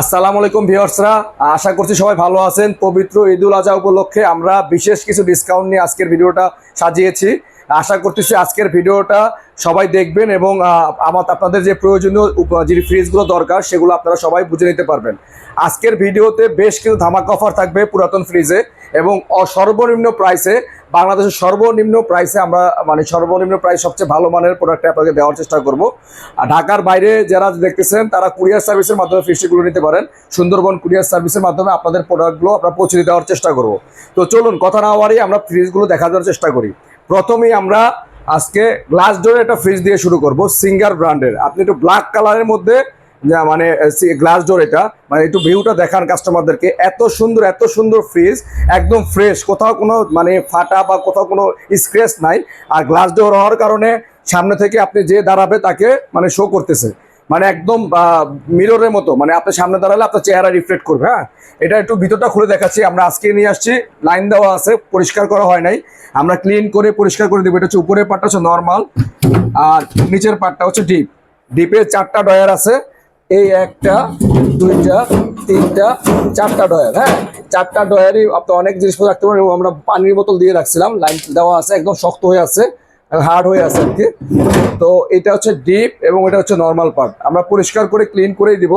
আসসালামু আলাইকুম ভিউয়ার্সরা। আশা করছি সবাই ভালো আছেন। পবিত্র ঈদুল আজহা উপলক্ষে আমরা বিশেষ কিছু ডিসকাউন্ট নিয়ে আজকের ভিডিওটা সাজিয়েছি। আশা করতেছি আজকের ভিডিওটা সবাই দেখবেন এবং আমার আপনাদের যে প্রয়োজনীয় যে ফ্রিজগুলো দরকার, সেগুলো আপনারা সবাই বুঝে নিতে পারবেন। আজকের ভিডিওতে বেশ কিছু ধামাকা অফার থাকবে পুরাতন ফ্রিজে এবং সর্বনিম্ন প্রাইসে বাংলাদেশের সর্বনিম্ন প্রাইসে আমরা মানে সর্বনিম্ন প্রাইস সবচেয়ে ভালো মানের প্রোডাক্ট আপনাকে দেওয়ার চেষ্টা করব। আর ঢাকার বাইরে যারা দেখতেছেন, তারা কুরিয়ার সার্ভিসের মাধ্যমে ফিশগুলো নিতে পারেন। সুন্দরবন কুরিয়ার সার্ভিসের মাধ্যমে আপনাদের প্রোডাক্টগুলো আমরা পৌঁছে দেওয়ার চেষ্টা করব। তো চলুন, কথা না হওয়ারই আমরা ফ্রিজগুলো দেখা দেওয়ার চেষ্টা করি। প্রথমেই আমরা আজকে গ্লাস ডোরের একটা ফ্রিজ দিয়ে শুরু করব সিঙ্গার ব্র্যান্ডের আপনি একটু ব্ল্যাক কালারের মধ্যে মানে গ্লাস ডোর এটা মানে একটু ভিউটা দেখান কাস্টমারদেরকে এত সুন্দর এত সুন্দর ফ্রিজ একদম ফ্রেশ কোথাও কোনো মানে ফাটা বা কোথাও কোনো স্ক্র্যাচ নাই। আর গ্লাস ডোর হওয়ার কারণে সামনে থেকে আপনি যে দাঁড়াবে তাকে মানে শো করতেছে। মানে একদম মিররের মতো। মানে আপনার সামনে দাঁড়ালে আপনার চেহারা রিফ্লেক্ট করবে হ্যাঁ? এটা একটু ভিতরটা খুলে দেখাচ্ছি। আমরা আজকে নিয়ে আসছি লাইন দেওয়া আছে, পরিষ্কার করা হয় নাই। আমরা ক্লিন করে, পরিষ্কার করে দেবো। এটা হচ্ছে উপরের পার্টটা হচ্ছে নর্মাল আর নিচের পার্টটা হচ্ছে ডিপ ডিপে চারটা ডয়ার আছে। এই একটা, দুইটা, তিনটা, চারটা ডয়ার হ্যাঁ? চারটা ডয়ারই আপনি অনেক জিনিসপত্র রাখতে পারেন আমরা পানির বোতল দিয়ে রাখছিলাম। লাইন দেওয়া আছে, একদম শক্ত হয়ে আছে। হার্ড হয়ে আছে আর কি তো এটা হচ্ছে ডিপ এবং এটা হচ্ছে নর্মাল পার্ট আমরা পরিষ্কার করে ক্লিন করেই দিব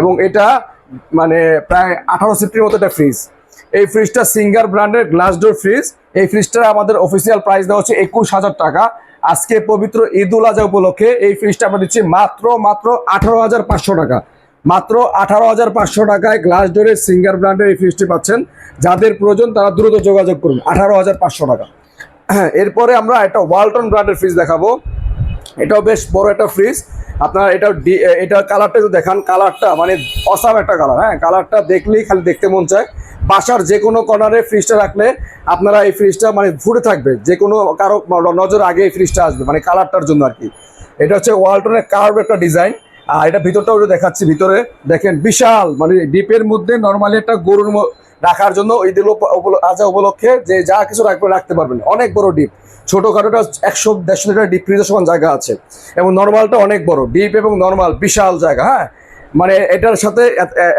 এবং এটা মানে প্রায় আঠারো সিফটির মতো একটা ফ্রিজ এই ফ্রিজটা সিঙ্গার ব্র্যান্ডের গ্লাস ডোর ফ্রিজ এই ফ্রিজটা আমাদের অফিসিয়াল প্রাইস দেওয়া হচ্ছে একুশ হাজার টাকা। আজকে পবিত্র ঈদ উল আজহা উপলক্ষে এই ফ্রিজটা আমরা দিচ্ছি মাত্র মাত্র আঠারো হাজার পাঁচশো টাকা। মাত্র আঠারো হাজার পাঁচশো টাকায় গ্লাস ডোরের সিঙ্গার ব্র্যান্ডের এই ফ্রিজটি পাচ্ছেন। যাদের প্রয়োজন তারা দ্রুত যোগাযোগ করুন, আঠারো হাজার পাঁচশো টাকা। এরপরে আমরা একটা ওয়ালটন ব্র্যান্ডের ফ্রিজ দেখাবো। এটাও বেশ বড় একটা ফ্রিজ আপনার এটা এটা কালারটা একটু দেখান। কালারটা মানে অসাম একটা কালার হ্যাঁ? কালারটা দেখলেই খালি দেখতে মন চায়। বাসার যে কোনো কর্নারে ফ্রিজটা রাখলে আপনারা এই ফ্রিজটা মানে ফুটে থাকবে। যে কোনো কারও নজর আগে এই ফ্রিজটা আসবে মানে কালারটার জন্য আর কি। এটা হচ্ছে ওয়ালটনের কার্ভ একটা ডিজাইন আর এটা ভিতরটাও দেখাচ্ছি, ভিতরে দেখেন বিশাল মানে ডিপের মধ্যে নর্মালি একটা গরুর রাখার জন্য ওই দিল আজা উপলক্ষে যে যা কিছু রাখবে, রাখতে পারবেন। অনেক বড় ডিপ। ছোটোখাটোটা একশো দেড়শো লিটার ডিপ ফ্রিজের সমান জায়গা আছে। এবং নর্মালটা অনেক বড়। ডিপ এবং নর্মাল বিশাল জায়গা হ্যাঁ? মানে এটার সাথে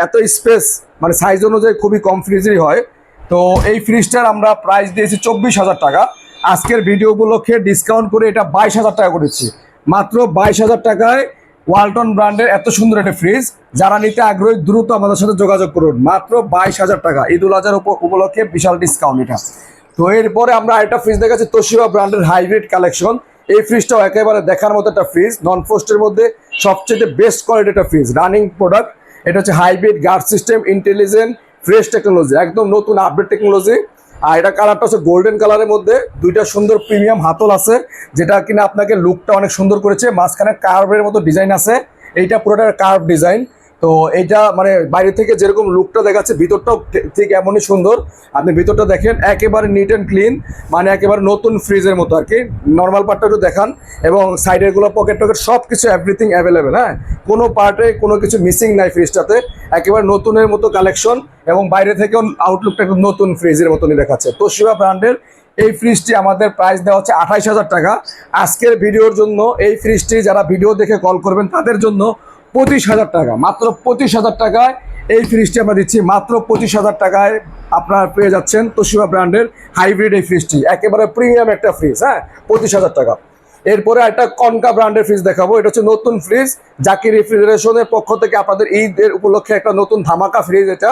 এত- স্পেস মানে সাইজ অনুযায়ী খুবই কম ফ্রিজেরই হয়। তো এই ফ্রিজটার আমরা প্রাইস দিয়েছি চব্বিশ হাজার টাকা। আজকের ভিডিও উপলক্ষে ডিসকাউন্ট করে এটা বাইশ হাজার টাকা করেছি। মাত্র বাইশ হাজার টাকায় ওয়ালটন ব্র্যান্ডের এত সুন্দর একটা ফ্রিজ যারা নিতে আগ্রহী, দ্রুত আমাদের সাথে যোগাযোগ করুন। মাত্র বাইশ হাজার টাকা। ঈদ উল আজহার উপ- উপলক্ষে বিশাল ডিসকাউন্ট এটা। তো এরপরে আমরা একটা ফ্রিজ দেখাচ্ছি, তোশিবা ব্র্যান্ডের হাইব্রিড কালেকশন এই ফ্রিজটাও একেবারে দেখার মতো একটা ফ্রিজ নন ফোস্টের মধ্যে সবচেয়ে বেস্ট কোয়ালিটি একটা ফ্রিজ রানিং প্রোডাক্ট এটা হচ্ছে hybrid guard system intelligent fresh technology একদম নতুন আপডেট টেকনোলজি আর এটা কালারটা হচ্ছে গোল্ডেন কালারের মধ্যে দুইটা সুন্দর প্রিমিয়াম হাতল আছে, যেটা কিনা আপনাকে লুকটা অনেক সুন্দর করেছে। মাঝখানে কার্ভের মতো ডিজাইন আছে। এইটা পুরোটা কার্ভ ডিজাইন তো এটা মানে বাইরে থেকে যেরকম লুকটা দেখাচ্ছে, ভিতরটাও ঠিক এমনই সুন্দর। আপনি ভিতরটা দেখেন, একেবারে নিট অ্যান্ড ক্লিন মানে একেবারে নতুন ফ্রিজের মতো আর কি। নর্মাল পার্টটা একটু দেখান, এবং সাইডেরগুলো পকেট টকেট সব কিছু এভরিথিং অ্যাভেলেবেল হ্যাঁ? কোনো পার্টে কোনো কিছু মিসিং নাই ফ্রিজটাতে একেবারে নতুনের মতো কালেকশন এবং বাইরে থেকেও আউটলুকটা একটু নতুন ফ্রিজের মতনই দেখাচ্ছে। তোশিবা ব্র্যান্ডের এই ফ্রিজটি আমাদের প্রাইস দেওয়া হচ্ছে আঠাইশ হাজার টাকা। আজকের ভিডিওর জন্য এই ফ্রিজটি যারা ভিডিও দেখে কল করবেন, তাদের জন্য পঁচিশ হাজার টাকা, মাত্র পঁচিশ হাজার টাকায় এই ফ্রিজটি আমরা দিচ্ছি। মাত্র পঁচিশ হাজার টাকায় আপনারা পেয়ে যাচ্ছেন তোশিবা ব্র্যান্ডের হাইব্রিড এই ফ্রিজটি একেবারে প্রিমিয়াম একটা ফ্রিজ হ্যাঁ? পঁচিশ হাজার টাকা। এরপরে একটা কনকা ব্র্যান্ডের ফ্রিজ দেখাবো। এটা হচ্ছে নতুন ফ্রিজ জাকি রেফ্রিজারেশনের পক্ষ থেকে আপনাদের ঈদের উপলক্ষে একটা নতুন ধামাকা ফ্রিজ এটা।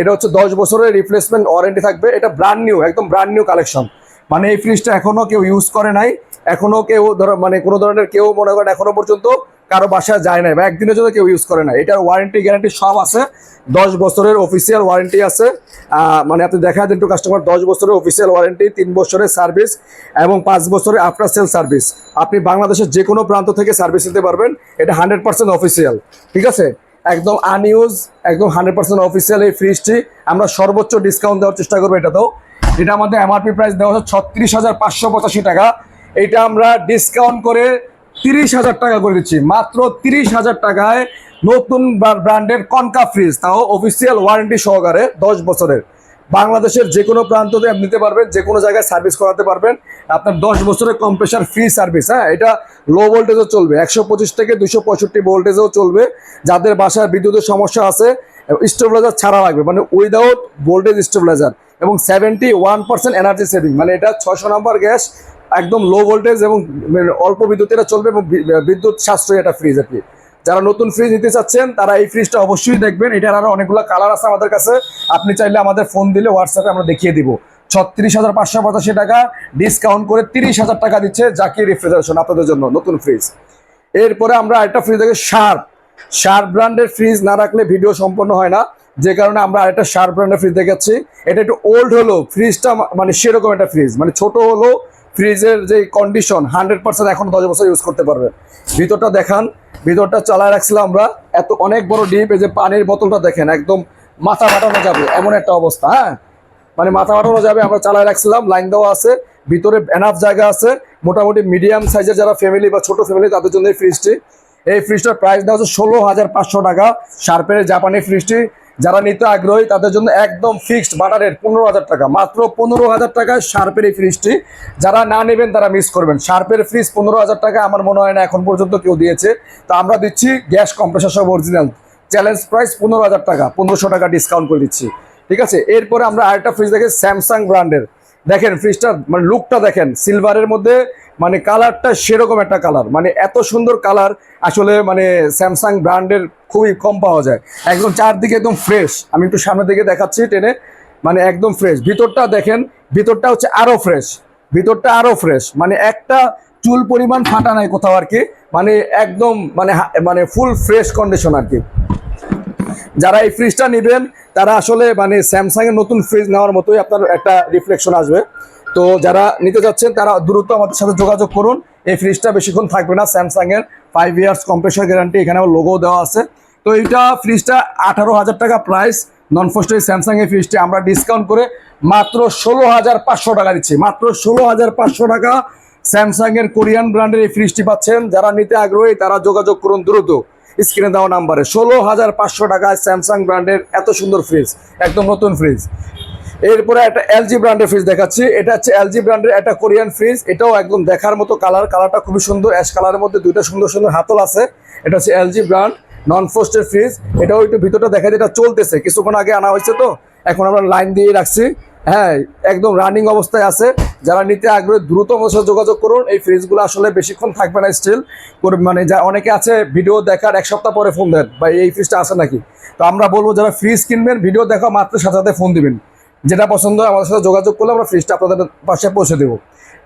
এটা হচ্ছে দশ বছরের রিপ্লেসমেন্ট ওয়ারেন্টি থাকবে। এটা ব্র্যান্ড নিউ একদম ব্র্যান্ড নিউ কালেকশন মানে এই ফ্রিজটা এখনও কেউ ইউজ করে নাই। এখনও কেউ ধরো মানে কোনো ধরনের কেউ মনে করেন এখনও পর্যন্ত কারও বাসায় যায় নাই বা একদিনের জন্য কেউ ইউজ করে না এটার ওয়ারেন্টি গ্যারান্টি সব আছে। দশ বছরের অফিসিয়াল ওয়ারেন্টি আছে। মানে আপনি দেখা দেন কাস্টমার দশ বছরের অফিসিয়াল ওয়ারেন্টি তিন বছরের সার্ভিস এবং পাঁচ বছরের আফটার সেল সার্ভিস আপনি বাংলাদেশের যে কোনো প্রান্ত থেকে সার্ভিস নিতে পারবেন। এটা হান্ড্রেড পার্সেন্ট অফিসিয়াল ঠিক আছে? একদম আনইউজ একদম হান্ড্রেড পার্সেন্ট অফিসিয়াল এই ফ্রিজটি আমরা সর্বোচ্চ ডিসকাউন্ট দেওয়ার চেষ্টা করব এটাতেও। এটা আমাদের এমআরপি প্রাইস দেওয়া হচ্ছে ছত্রিশ হাজার পাঁচশো পঁচাশি টাকা। এটা আমরা ডিসকাউন্ট করে তিরিশ হাজার টাকা করে দিচ্ছি। মাত্র তিরিশ হাজার টাকায় নতুন ব্র্যান্ডের কনকা ফ্রিজ, তাও অফিসিয়াল ওয়ারেন্টি সহকারে দশ বছরের। বাংলাদেশের যে কোনো প্রান্ততে আপনি নিতে পারবেন, যে কোনো জায়গায় সার্ভিস করাতে পারবেন। আপনার দশ বছরের কম্প্রেসার ফ্রি সার্ভিস হ্যাঁ? এটা লো ভোল্টেজও চলবে, একশো পঁচিশ থেকে দুশো পঁয়ষট্টি ভোল্টেজেও চলবে। যাদের বাসায় বিদ্যুতের সমস্যা আছে স্টেবিলাইজার ছাড়া লাগবে মানে উইদাউট ভোল্টেজ স্টেবিলাইজার এবং seventy one percent energy saving মানে এটা ছশো নম্বর গ্যাস একদম লো ভোল্টেজ এবং মানে অল্প বিদ্যুৎ এটা চলবে এবং বিদ্যুৎ সাশ্রয়ী একটা ফ্রিজ আর যারা নতুন ফ্রিজ নিতে চাচ্ছেন, তারা এই ফ্রিজটা অবশ্যই দেখবেন। এটার আরও অনেকগুলো কালার আছে আমাদের কাছে। আপনি চাইলে আমাদের ফোন দিলে হোয়াটসঅ্যাপে আমরা দেখিয়ে দিব। ছত্রিশ হাজার পাঁচশো পঁচাশি টাকা ডিসকাউন্ট করে তিরিশ হাজার টাকা দিচ্ছে জাকি রেফ্রিজারেশন আপনাদের জন্য নতুন ফ্রিজ এরপরে আমরা একটা ফ্রিজ দেখি শার্প শার্প ব্র্যান্ডের ফ্রিজ না রাখলে ভিডিও সম্পন্ন হয় না। যে কারণে আমরা আরেকটা শার্প ব্র্যান্ডের ফ্রিজ দেখাচ্ছি। এটা একটু ওল্ড হলো ফ্রিজটা মানে সেরকম একটা ফ্রিজ মানে ছোট হলো ফ্রিজের যে কন্ডিশন হান্ড্রেড পার্সেন্ট এখন দশ বছর ইউজ করতে পারবে। ভিতরটা দেখান, ভিতরটা চালায় রাখছিলাম আমরা, এত অনেক বড় ডিপ এই যে পানির বোতলটা দেখেন, একদম মাথা ফাটানো যাবে, এমন একটা অবস্থা হ্যাঁ? মানে মাথা ফাটানো যাবে, আমরা চালায় রাখছিলাম লাইন দেওয়া আছে, ভিতরে এনাফ জায়গা আছে, মোটামুটি মিডিয়াম সাইজের যারা ফ্যামিলি বা ছোট ফ্যামিলি তাদের জন্য এই ফ্রিজটি এই ফ্রিজটার প্রাইস দেওয়া হচ্ছে ষোলো হাজার পাঁচশো টাকা শার্পের জাপানি ফ্রিজটি যারা নিতে আগ্রহী, তাদের জন্য একদম ফিক্সড বাটারের পনেরো হাজার টাকা। মাত্র পনেরো হাজার টাকায় শার্পের এই ফ্রিজটি যারা না নেবেন, তারা মিস করবেন। শার্পের ফ্রিজ পনেরো হাজার টাকা আমার মনে হয় না এখন পর্যন্ত কেউ দিয়েছে। তা আমরা দিচ্ছি গ্যাস কম্প্রেসার সব অরিজিনাল চ্যালেঞ্জ প্রাইস পনেরো হাজার টাকা। পনেরোশো টাকা ডিসকাউন্ট করে দিচ্ছি। ঠিক আছে? এরপরে আমরা আরেকটা ফ্রিজ দেখি স্যামসাং ব্র্যান্ডের দেখেন ফ্রিজটার মানে লুকটা দেখেন সিলভারের মধ্যে মানে কালারটা সেরকম একটা কালার মানে এত সুন্দর কালার আসলে মানে স্যামসাং ব্র্যান্ডের খুবই কম পাওয়া যায়। একদম চারদিকে একদম ফ্রেশ আমি একটু সামনের দিকে দেখাচ্ছি টেনে। মানে একদম ফ্রেশ ভিতরটা দেখেন, ভিতরটা হচ্ছে আরও ফ্রেশ ভিতরটা আরও ফ্রেশ মানে একটা চুল পরিমাণ ফাটা নাই কোথাও আর কি। মানে একদম মানে মানে ফুল ফ্রেশ কন্ডিশন আর কি। যারা এই ফ্রিজটা নেবেন, তারা আসলে মানে স্যামসাং এর নতুন ফ্রিজ নেওয়ার মতোই আপনার একটা রিফ্লেকশন আসবে। তো যারা নিতে যাচ্ছেন, তারা দ্রুত আমাদের সাথে যোগাযোগ করুন। এই ফ্রিজটা বেশিক্ষণ থাকবে না স্যামসাং এর ফাইভ ইয়ার্স কম্প্রেসার গ্যারান্টি এখানে লোগো দেওয়া আছে। তো এইটা ফ্রিজটা আঠারো হাজার টাকা প্রাইস নন ফোস্ট স্যামসাং এর ফ্রিজটি আমরা ডিসকাউন্ট করে মাত্র ষোলো হাজার পাঁচশো টাকা দিচ্ছি। মাত্র ষোলো হাজার পাঁচশো টাকা স্যামসাং এর কোরিয়ান ব্র্যান্ডের এই ফ্রিজটি পাচ্ছেন। যারা নিতে আগ্রহী, তারা যোগাযোগ করুন দ্রুত। স্ক্রিনে দেওয়া নাম্বারে। ষোলো হাজার পাঁচশো টাকায় স্যামসাং ব্র্যান্ডের এত সুন্দর ফ্রিজ একদম নতুন ফ্রিজ এরপরে একটা এলজি ব্র্যান্ডের ফ্রিজ দেখাচ্ছি। এটা হচ্ছে এলজি ব্র্যান্ডের একটা কোরিয়ান ফ্রিজ এটাও একদম দেখার মতো কালার কালারটা খুবই সুন্দর। অ্যাশ কালারের মধ্যে দুইটা সুন্দর সুন্দর হাতল আছে। এটা হচ্ছে এলজি ব্র্যান্ড নন ফোস্টের ফ্রিজ এটাও একটু ভিতরটা দেখা যায় এটা চলতেছে। কিছুক্ষণ আগে আনা হয়েছে তো। এখন আমরা লাইন দিয়ে রাখছি। হ্যাঁ একদম রানিং অবস্থায় আছে। যারা নিতে আগ্রহী, দ্রুত আমাদের সাথে যোগাযোগ করুন। এই ফ্রিজগুলো আসলে বেশিক্ষণ থাকবে না স্টিল মানে যা অনেকে আছে ভিডিও দেখার এক সপ্তাহ পরে ফোন দেন। বা এই ফ্রিজটা আছে নাকি? তো আমরা বলব যারা ফ্রিজ কিনবেন ভিডিও দেখা মাত্র সাথে সাথে ফোন দিবেন। যেটা পছন্দ হয় আমাদের সাথে যোগাযোগ করলে আমরা ফ্রিজটা আপনাদের পাশে পৌঁছে দেবো।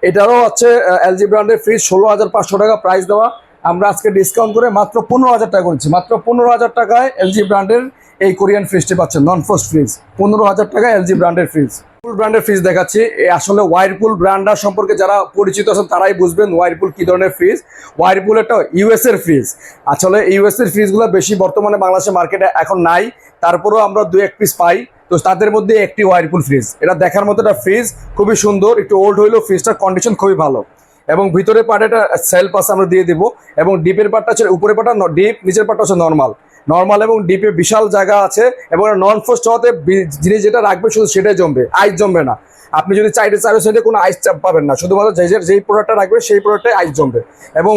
এটারও হচ্ছে এলজি ব্র্যান্ডের ফ্রিজ ষোলো হাজার পাঁচশো টাকা প্রাইস দেওয়া। আমরা আজকে ডিসকাউন্ট করে মাত্র পনেরো হাজার টাকা করেছি। মাত্র পনেরো হাজার টাকায় এলজি ব্র্যান্ডের এই কোরিয়ান ফ্রিজটি পাচ্ছেন নন ফ্রোস্ট ফ্রিজ পনেরো হাজার টাকা এলজি ব্র্যান্ডের ফ্রিজ পুল ব্র্যান্ডের ফ্রিজ দেখাচ্ছি আসলে ওয়াইরপুল ব্র্যান্ডার সম্পর্কে যারা পরিচিত আছেন তারাই বুঝবেন ওয়াইরপুল কি ধরনের ফ্রিজ ওয়াইরপুল একটা ইউএস এর ফ্রিজ আসলে ইউএস এর ফ্রিজগুলো বেশি বর্তমানে বাংলাদেশের মার্কেটে এখন নাই, তারপরেও আমরা দু এক পিস পাই, তো তাদের মধ্যে একটি ওয়াইরপুল ফ্রিজ এটা দেখার মতো একটা ফ্রিজ খুবই সুন্দর, একটু ওল্ড হইলেও ফ্রিজটার কন্ডিশন খুবই ভালো। এবং ভিতরের পার্টে একটা সেল পাস আমরা দিয়ে দিব, এবং ডিপের পার্টটা হচ্ছে উপরের পার্টটা ডিপ নিচের পার্টটা হচ্ছে নর্মাল নর্মাল এবং ডিপে বিশাল জায়গা আছে এবং নন ফোস্ট হওয়াতে জিনিস যেটা রাখবে শুধু সেটাই জমবে আইস জমবে না। আপনি যদি চাইতে চারো সাইডে কোনো আইস চাপ পাবেন না, শুধুমাত্র যে যেই প্রোডাক্টটা রাখবে সেই প্রোডাক্টে আইস জমবে। এবং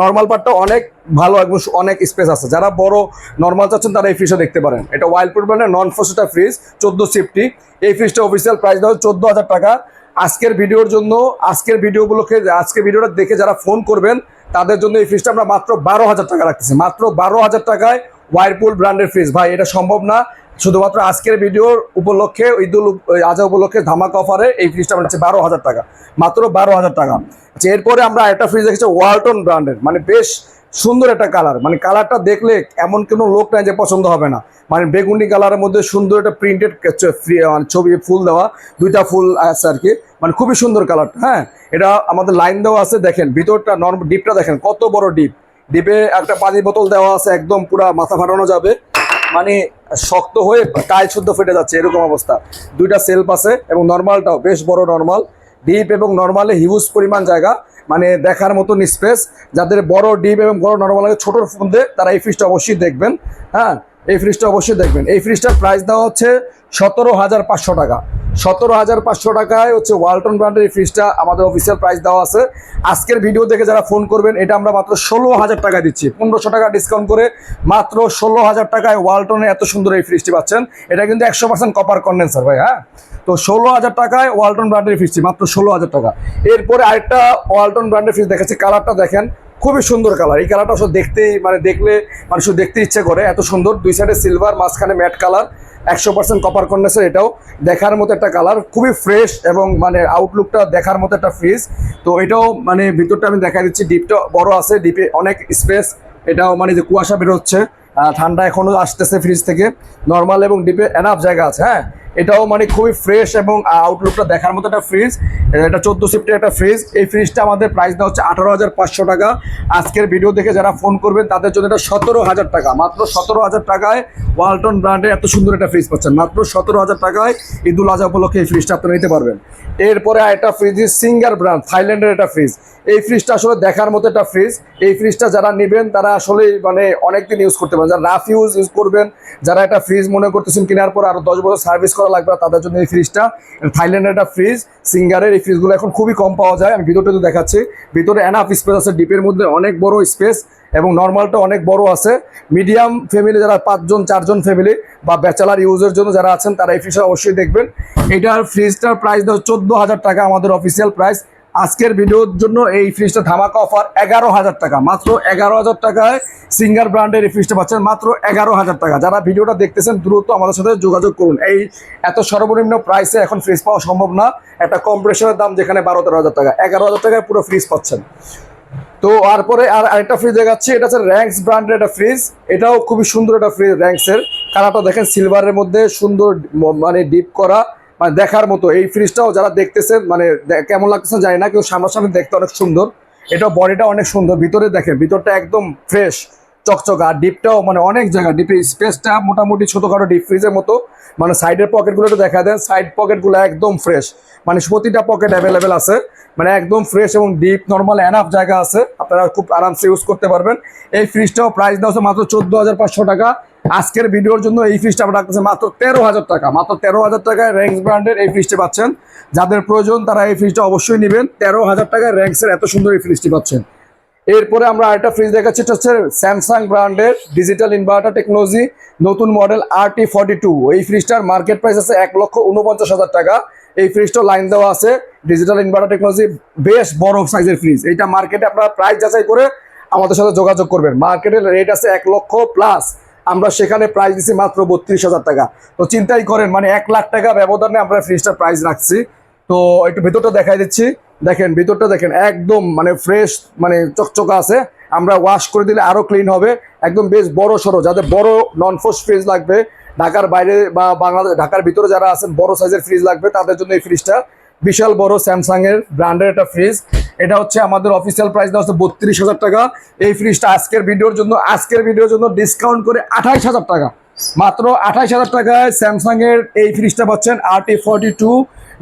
নর্মাল পার্টটা অনেক ভালো এবং অনেক স্পেস আছে। যারা বড় নর্মাল চাচ্ছেন তারা এই ফ্রিজটা দেখতে পারেন। এটা ওয়াইল্ডপুর ব্র্যান্ডের নন ফোস্টা ফ্রিজ চোদ্দ সিফটি এই ফ্রিজটা অফিসিয়াল প্রাইস দেওয়া চোদ্দ হাজার টাকা। আজকের ভিডিওর জন্য, আজকের ভিডিওগুলোকে, আজকের ভিডিওটা দেখে যারা ফোন করবেন, তাদের জন্য এই ফ্রিজটা আমরা মাত্র বারো হাজার টাকা রাখতেছি। মাত্র বারো হাজার টাকায় ওয়াইরপুল ব্র্যান্ডের ফ্রিজ ভাই এটা সম্ভব না। শুধুমাত্র আজকের ভিডিওর উপলক্ষে ঈদুল আজা উপলক্ষে ধামাকা অফারে এই ফ্রিজটা হচ্ছে বারো হাজার টাকা। মাত্র বারো হাজার টাকা। আচ্ছা, এরপরে আমরা একটা ফ্রিজ দেখেছি ওয়ালটন ব্র্যান্ডের মানে বেশ সুন্দর একটা কালার মানে কালারটা দেখলে এমন কোনো লোক নাই যে পছন্দ হবে না। মানে বেগুনি কালারের মধ্যে সুন্দর একটা প্রিন্টেড ছবি ফুল দেওয়া। দুইটা ফুল আছে আর কি। মানে খুবই সুন্দর কালারটা হ্যাঁ। এটা আমাদের লাইন দেওয়া আছে দেখেন। ভিতরটা নর্ম ডিপটা দেখেন কত বড় ডিপ ডিপে একটা পানির বোতল দেওয়া আছে, একদম পুরা মাথা ফাটানো যাবে। মানে শক্ত হয়ে টাইল শুদ্ধ ফেটে যাচ্ছে, এরকম অবস্থা। দুইটা সেলফ আছে এবং নর্মালটাও বেশ বড় নর্মাল ডিপ এবং নর্মালে হিউজ পরিমাণ জায়গা মানে দেখার মতন স্পেস যাদের বড় ডিপ এবং বড় নর্মাল ছোটোর মধ্যে তারা এই ফিসটা অবশ্যই দেখবেন। হ্যাঁ? এই ফ্রিজটা অবশ্যই দেখবেন। এই ফ্রিজটার প্রাইস দেওয়া হচ্ছে সতেরো হাজার পাঁচশো টাকা। সতেরো হাজার পাঁচশো টাকায় হচ্ছে ওয়ালটন ব্র্যান্ডের এই ফ্রিজটা আমাদের অফিসিয়াল প্রাইস দেওয়া আছে। আজকের ভিডিও দেখে যারা ফোন করবেন, এটা আমরা মাত্র ষোলো হাজার টাকা দিচ্ছি। পনেরোশো টাকা ডিসকাউন্ট করে মাত্র ষোলো হাজার টাকায় ওয়ালটনের এত সুন্দর এই ফ্রিজটি পাচ্ছেন। এটা কিন্তু একশো পার্সেন্ট কপার কন্ডেন্সার ভাই হ্যাঁ? তো ষোলো হাজার টাকায় ওয়ালটন ব্র্যান্ডের ফ্রিজটি মাত্র ষোলো হাজার টাকা। এরপরে আরেকটা ওয়ালটন ব্র্যান্ডের ফ্রিজ দেখাচ্ছি, কালারটা দেখেন, খুবই সুন্দর কালার। এই কালারটা আসলে দেখতেই মানে দেখলে মানুষ দেখতে ইচ্ছে করে, এত সুন্দর। দুই সাইডে সিলভার মাঝখানে ম্যাট কালার একশো পার্সেন্ট কপার কন্ডেন্সার এটাও দেখার মতো একটা কালার খুবই ফ্রেশ এবং মানে আউটলুকটা দেখার মতো একটা ফ্রিজ তো এটাও মানে ভিতরটা আমি দেখা দিচ্ছি ডিপটা বড় আছে ডিপে অনেক স্পেস এটাও মানে যে কুয়াশা বেরোচ্ছে ঠান্ডা এখনও আসতেছে ফ্রিজ থেকে। নর্মাল এবং ডিপে এনাফ জায়গা আছে হ্যাঁ? এটাও মানে খুবই ফ্রেশ এবং আউটলুকটা দেখার মতো একটা ফ্রিজ এটা চোদ্দ সিফটের একটা ফ্রিজ এই ফ্রিজটা আমাদের প্রাইস দেওয়া হচ্ছে আঠারো হাজার পাঁচশো টাকা। আজকের ভিডিও দেখে যারা ফোন করবেন, তাদের জন্য এটা সতেরো হাজার টাকা। মাত্র সতেরো হাজার টাকায় ওয়ালটন ব্র্যান্ডের এত সুন্দর একটা ফ্রিজ পাচ্ছেন। মাত্র সতেরো হাজার টাকায় ঈদুল আজহা উপলক্ষে এই ফ্রিজটা আপনি নিতে পারবেন। এরপরে একটা ফ্রিজ সিঙ্গার ব্র্যান্ড থাইল্যান্ডের একটা ফ্রিজ এই ফ্রিজটা আসলে দেখার মতো একটা ফ্রিজ এই ফ্রিজটা যারা নেবেন, তারা আসলে মানে অনেকদিন ইউজ করতে পারেন যারা রাফ ইউজ ইউজ করবেন, যারা একটা ফ্রিজ মনে করতেছেন, কেনার পর আরও দশ বছর সার্ভিস করা লাগবে না, তাদের জন্য এই ফ্রিজটা থাইল্যান্ডের একটা ফ্রিজ সিঙ্গারের এই ফ্রিজগুলো এখন খুবই কম পাওয়া যায়। আমি ভিতরটা তো দেখাচ্ছি। ভিতরে এনাফ স্পেস আছে ডিপের মধ্যে অনেক বড় স্পেস এবং নর্মালটা অনেক বড় আছে। মিডিয়াম ফ্যামিলি যারা পাঁচজন চারজন ফ্যামিলি বা ব্যাচেলার ইউজের জন্য যারা আছেন তারা এই ফ্রিজটা অবশ্যই দেখবেন। এটার ফ্রিজটার প্রাইস চোদ্দ হাজার টাকা আমাদের অফিসিয়াল প্রাইস আজকের ভিডিওর জন্য এই ফ্রিজটা ধামাকা অফার এগারো হাজার টাকা। মাত্র এগারো হাজার টাকায় সিঙ্গার ব্র্যান্ডের এই ফ্রিজটা পাচ্ছেন মাত্র এগারো হাজার টাকা। যারা ভিডিওটা দেখতেছেন, দ্রুত আমাদের সাথে যোগাযোগ করুন। এই এত সর্বনিম্ন প্রাইসে এখন ফ্রিজ পাওয়া সম্ভব না। একটা কম্প্রেশনের দাম যেখানে বারো তেরো হাজার টাকা। এগারো হাজার টাকায় পুরো ফ্রিজ পাচ্ছেন। তো তারপরে আর আরেকটা ফ্রিজ দেখাচ্ছি। এটা হচ্ছে র্যাঙ্কস ব্র্যান্ডের একটা ফ্রিজ এটাও খুবই সুন্দর একটা ফ্রিজ র্যাঙ্কসের কালারটা দেখেন সিলভারের মধ্যে সুন্দর মানে ডিপ করা। মানে দেখার মতো। এই ফ্রিজটাও যারা দেখতেছেন মানে কেমন লাগতেছে জানি না, কিন্তু সামনাসামনি দেখতে অনেক সুন্দর। এটা বডিটা অনেক সুন্দর। ভিতরে দেখেন, ভিতরটা একদম ফ্রেশ চকচক আর ডিপটাও মানে অনেক জায়গা, ডিপের স্পেসটা মোটামুটি ছোটোখাটো ডিপ ফ্রিজের মতো। মানে সাইডের পকেটগুলো একটু দেখা দেন সাইড পকেটগুলো একদম ফ্রেশ মানে প্রতিটা পকেট অ্যাভেলেবেল আছে। মানে একদম ফ্রেশ এবং ডিপ নর্মাল এনাফ জায়গা আছে। আপনারা খুব আরামসে ইউজ করতে পারবেন। এই ফ্রিজটাও প্রাইস দেওয়া মাত্র চোদ্দ হাজার পাঁচশো টাকা। আজকের ভিডিওর জন্য এই ফ্রিজটা আমরা রাখতেছে মাত্র তেরো হাজার টাকা। মাত্র তেরো হাজার টাকায় র্যাঙ্কস ব্র্যান্ডের এই ফ্রিজটি পাচ্ছেন। যাদের প্রয়োজন তারা এই ফ্রিজটা অবশ্যই নেবেন। তেরো হাজার টাকায় র্যাঙ্কসের এত সুন্দর এই ফ্রিজটি পাচ্ছেন। এরপরে আমরা আরেকটা ফ্রিজ দেখাচ্ছি, এটা হচ্ছে স্যামসাং ব্র্যান্ডের ডিজিটাল ইনভার্টার টেকনোলজি নতুন model R T forty two এই ফ্রিজটার মার্কেট প্রাইস আছে এক লক্ষ উনপঞ্চাশ হাজার টাকা। এই ফ্রিজটা লাইন দেওয়া আছে ডিজিটাল ইনভার্টার টেকনোলজি বেশ বড় সাইজের ফ্রিজ এইটা মার্কেটে আপনারা প্রাইস যাচাই করে আমাদের সাথে যোগাযোগ করবেন। মার্কেটের রেট আছে এক লক্ষ প্লাস আমরা সেখানে প্রাইস দিচ্ছি মাত্র বত্রিশ হাজার টাকা। তো চিন্তাই করেন মানে এক লাখ টাকা ব্যবধানে আমরা ফ্রিজটার প্রাইস রাখছি। তো একটু ভেতরটা দেখাই দিচ্ছি। দেখেন, ভিতরটা দেখেন, একদম মানে ফ্রেশ মানে চকচকা আছে। আমরা ওয়াশ করে দিলে আরও ক্লিন হবে। একদম বেশ বড় সড়ো যাদের বড় নন ফোর্স ফ্রিজ লাগবে। ঢাকার বাইরে বা বাংলাদেশ, ঢাকার ভিতরে যারা আছেন, বড় সাইজের ফ্রিজ লাগবে, তাদের জন্য এই ফ্রিজটা বিশাল বড় স্যামসাং এর ব্র্যান্ডের একটা ফ্রিজ এটা হচ্ছে আমাদের অফিসিয়াল প্রাইস দেওয়া হচ্ছে বত্রিশ হাজার টাকা। এই ফ্রিজটা আজকের ভিডিওর জন্য, আজকের ভিডিওর জন্য ডিসকাউন্ট করে আঠাইশ হাজার টাকা। মাত্র আঠাইশ হাজার টাকায় স্যামসাং এর এই ফ্রিজটা পাচ্ছেন R T forty two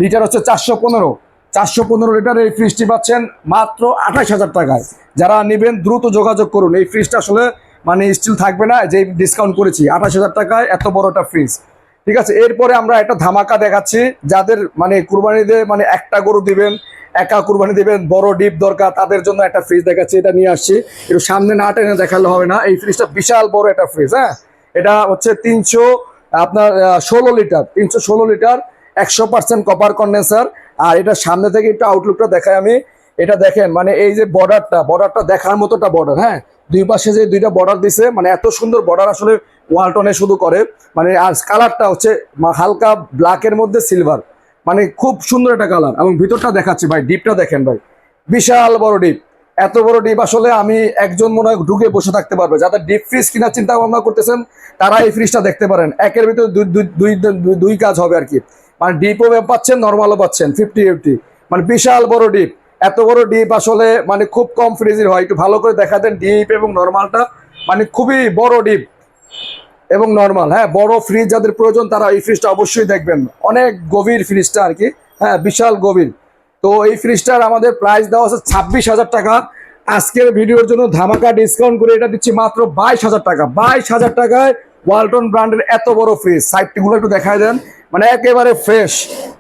litre হচ্ছে চারশো পনেরো। চারশো পনেরো লিটার এই ফ্রিজটি পাচ্ছেন মাত্র আঠাশ হাজার টাকায়। যারা নেবেন, দ্রুত যোগাযোগ করুন। এই ফ্রিজটা আসলে মানে স্টিল থাকবে না যে ডিসকাউন্ট করেছি, আঠাশ হাজার টাকায় এত বড় একটা ফ্রিজ ঠিক আছে, এরপরে আমরা একটা ধামাকা দেখাচ্ছি। যাদের মানে কুরবানিতে মানে একটা গরু দিবেন, একা কুরবানি দিবেন, বড় ডিপ দরকার, তাদের জন্য একটা ফ্রিজ দেখাচ্ছি, এটা নিয়ে আসছি। একটু সামনে না টেনে দেখালে হবে না, এই ফ্রিজটা বিশাল বড় একটা ফ্রিজ হ্যাঁ? এটা হচ্ছে তিনশো আপনার ষোলো লিটার, তিনশো ষোলো লিটার, একশো পার্সেন্ট কপার কন্ডেন্সার আর এটা সামনে থেকে একটু আউটলুকটা দেখাই আমি। এটা দেখেন মানে এই যে বর্ডারটা বর্ডারটা দেখার মতোটা বর্ডার হ্যাঁ? দুই পাশে যে দুইটা বর্ডার দিছে মানে এত সুন্দর বর্ডার আসলে ওয়ালটনে শুধু করে। মানে আর কালারটা হচ্ছে হালকা ব্ল্যাকের মধ্যে সিলভার মানে খুব সুন্দর একটা কালার এবং ভিতরটা দেখাচ্ছি ভাই ডিপটা দেখেন ভাই। বিশাল বড় ডিপ এত বড় ডিপ আসলে আমি একজন মনে হয় ঢুকে বসে থাকতে পারবে। যাদের ডিপ ফ্রিজ কেনার চিন্তা ভাবনা করতেছেন, তারা এই ফ্রিজটা দেখতে পারেন। একের ভিতরে দুই- দুই- দুই কাজ হবে আর কি। মানে ডিপও পাচ্ছেন নর্মালও পাচ্ছেন ফিফটি ফিফটি মানে বিশাল বড় ডিপ এত বড় ডিপ আসলে মানে খুব কম ফ্রিজের হয়। একটু ভালো করে দেখা দেন ডিপ এবং নর্মালটা মানে খুবই বড় ডিপ এবং নর্মাল হ্যাঁ বড় ফ্রিজ যাদের প্রয়োজন তারা এই ফ্রিজটা অবশ্যই দেখবেন। অনেক গভীর ফ্রিজটা আর কি হ্যাঁ বিশাল গভীর। তো এই ফ্রিজটার আমাদের প্রাইস দেওয়া আছে ছাব্বিশ হাজার টাকা। আজকের ভিডিওর জন্য ধামাকা ডিসকাউন্ট করে এটা দিচ্ছি মাত্র বাইশ হাজার টাকা। বাইশ হাজার টাকায় ওয়ালটন ব্র্যান্ডের এত বড় ফ্রিজ সাইডটিগুলো একটু দেখায় দেন। মানে একেবারে ফ্রেশ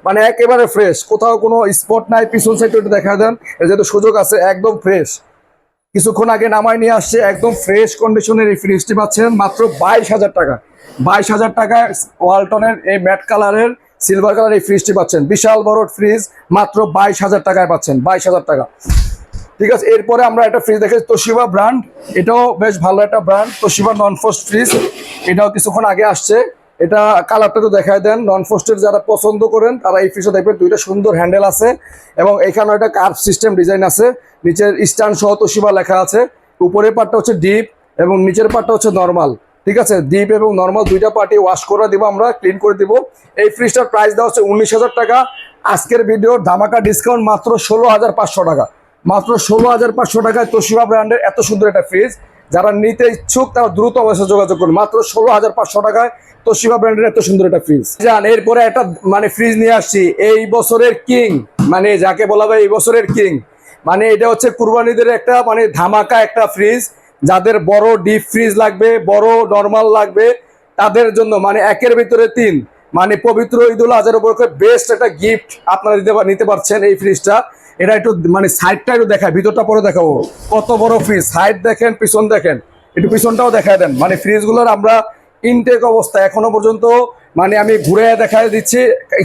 মানে একেবারে ফ্রেশ কোথাও কোনো স্পট নাই, পিছন সাইড একটু দেখা দেন। যেহেতু সুযোগ আছে, একদম ফ্রেশ কিছুক্ষণ আগে নামায় নিয়ে আসছে, একদম ফ্রেশ কন্ডিশনের এই ফ্রিজটি পাচ্ছেন, মাত্র বাইশ হাজার টাকা। বাইশ হাজার টাকায় ওয়ালটনের এই ম্যাট কালারের সিলভার কালার এই ফ্রিজটি পাচ্ছেন। বিশাল বড় ফ্রিজ মাত্র বাইশ হাজার টাকায় পাচ্ছেন, বাইশ হাজার টাকা। ঠিক আছে, এরপরে আমরা একটা ফ্রিজ দেখেছি তোশিবা ব্র্যান্ড এটাও বেশ ভালো একটা brand Toshiba non frost fridge এটাও কিছুক্ষণ আগে আসছে। এটা কালারটা তো দেখায় দেন। নন ফোস্টের যারা পছন্দ করেন, তারা এই ফ্রিজটা দেখবেন, দুইটা সুন্দর হ্যান্ডেল আছে এবং এখানে একটা কার্ভ সিস্টেম ডিজাইন আছে। নিচের স্ট্যান্ড সহ তোশিবা লেখা আছে। উপরের পার্টটা হচ্ছে ডিপ এবং নিচের পার্টটা হচ্ছে নর্মাল ঠিক আছে? ডিপ এবং নর্মাল দুইটা পার্টি ওয়াশ করে দিব আমরা ক্লিন করে দিব। এই ফ্রিজটার প্রাইস দেওয়া হচ্ছে উনিশ হাজার টাকা। আজকের ভিডিওর ধামাকা ডিসকাউন্ট মাত্র ষোলো হাজার পাঁচশো টাকা। মাত্র ষোলো হাজার পাঁচশো টাকায় তোশিবা ব্র্যান্ডের এত সুন্দর একটা ফ্রিজ যারা নিতে ইচ্ছুক, তারা দ্রুত অবশ্যই যোগাযোগ করুন। মাত্র ষোলো হাজার পাঁচশো টাকায় তোশিবা ব্র্যান্ডের এত সুন্দর একটা ফ্রিজ জান, এরপরে একটা মানে ফ্রিজ নিয়ে আসছি। এই বছরের কিং মানে যাকে বলা হয় এই বছরের কিং মানে এটা হচ্ছে কুরবানিদের একটা মানে ধামাকা একটা ফ্রিজ যাদের বড় ডিপ ফ্রিজ লাগবে, বড় নর্মাল লাগবে, তাদের জন্য মানে একের ভিতরে তিন। মানে পবিত্র ঈদুল আজহার উপলক্ষে বেস্ট একটা গিফট আপনারা দিতে নিতে পারছেন এই ফ্রিজটা এটা একটু মানে সাইডটা একটু দেখায় ভিতরটা পরে দেখাবো। কত বড় ফ্রিজ সাইড দেখেন, পিছন দেখেন। একটু পিছনটাও দেখায় দেন। মানে ফ্রিজগুলোর আমরা ইনটেক অবস্থা এখনও পর্যন্ত মানে আমি ঘুরে দেখাই দিচ্ছি,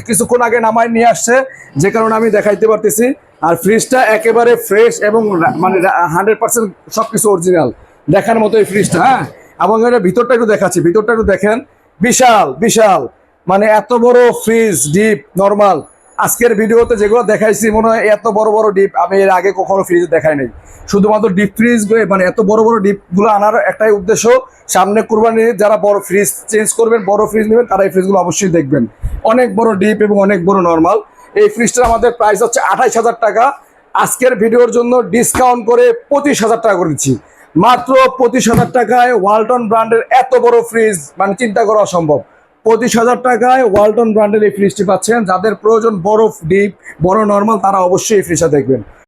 কিছুক্ষণ আগে নামায় নিয়ে আসছে, যে কারণে আমি দেখাইতে পারতেছি। আর ফ্রিজটা একেবারে ফ্রেশ এবং মানে হান্ড্রেড পার্সেন্ট সব কিছু অরিজিনাল দেখার মতো এই ফ্রিজটা হ্যাঁ? এবং এটা ভিতরটা একটু দেখাচ্ছি, ভিতরটা একটু দেখেন। বিশাল বিশাল। মানে এত বড় ফ্রিজ ডিপ নর্মাল আজকের ভিডিওতে যেগুলো দেখাইছি, মনে হয় এত বড় বড় ডিপ আমি এর আগে কখনো ফ্রিজ দেখাই নাই। শুধুমাত্র ডিপ ফ্রিজ মানে এত বড় বড় ডিপগুলো আনার একটাই উদ্দেশ্য, সামনে কুরবানি, যারা বড় ফ্রিজ চেঞ্জ করবেন, বড় ফ্রিজ নেবেন, তারা এই ফ্রিজগুলো অবশ্যই দেখবেন। অনেক বড় ডিপ এবং অনেক বড় নর্মাল এই ফ্রিজটার আমাদের প্রাইস হচ্ছে আঠাইশ হাজার টাকা। আজকের ভিডিওর জন্য ডিসকাউন্ট করে পঁচিশ হাজার টাকা করে দিচ্ছি। মাত্র পঁচিশ হাজার টাকায় ওয়ালটন ব্র্যান্ডের এত বড় ফ্রিজ মানে চিন্তা করা অসম্ভব। পঁচিশ হাজার টাকায় ওয়ালটন ব্র্যান্ডের এই ফ্রিজটি পাচ্ছেন। যাদের প্রয়োজন বড় ডিপ, বড় নর্মাল তারা অবশ্যই এই ফ্রিজটা দেখবেন।